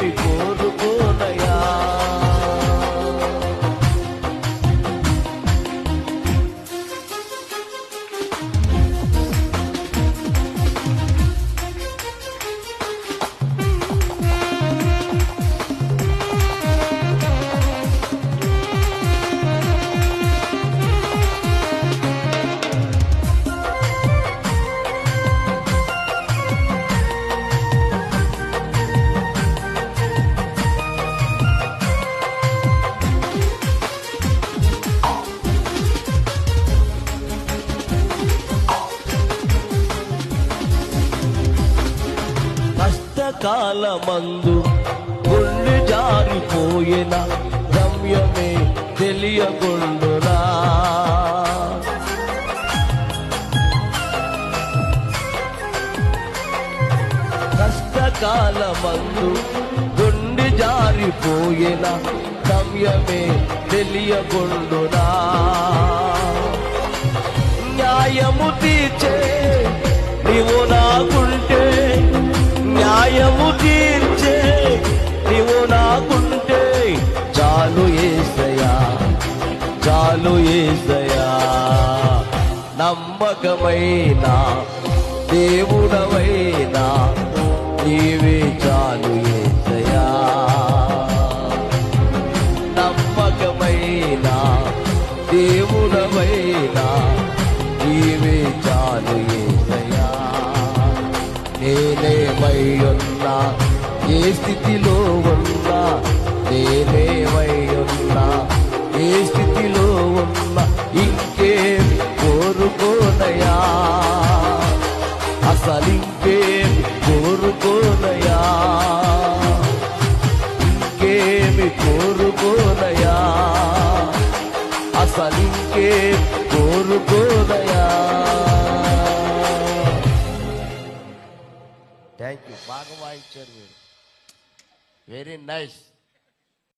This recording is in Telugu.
ఇంకేమి కాలమందు గుళ్ళు జారిపోయిన గమ్యమే తెలియకుండురా కష్టకాలమందు గుండి జారిపోయిన గమ్యమే తెలియకుండునా న్యాయము తీర్చే నీవు నమ్మకమైన దేవుడవైనా నీవే చాలు ఏసయా నమ్మకమైన దేవుడవైనా నీవే చాలు ఏసయ్యా నేనేమై ఉన్నా ఏ స్థితిలో ఉన్నా నేనే అసలు కోరుకోనయా? ఇంకేమి కోరుకోనయా? అసలు కోరుకోనయా? థ్యాంక్ యూ బాగా వాయించారు మీరు. Very nice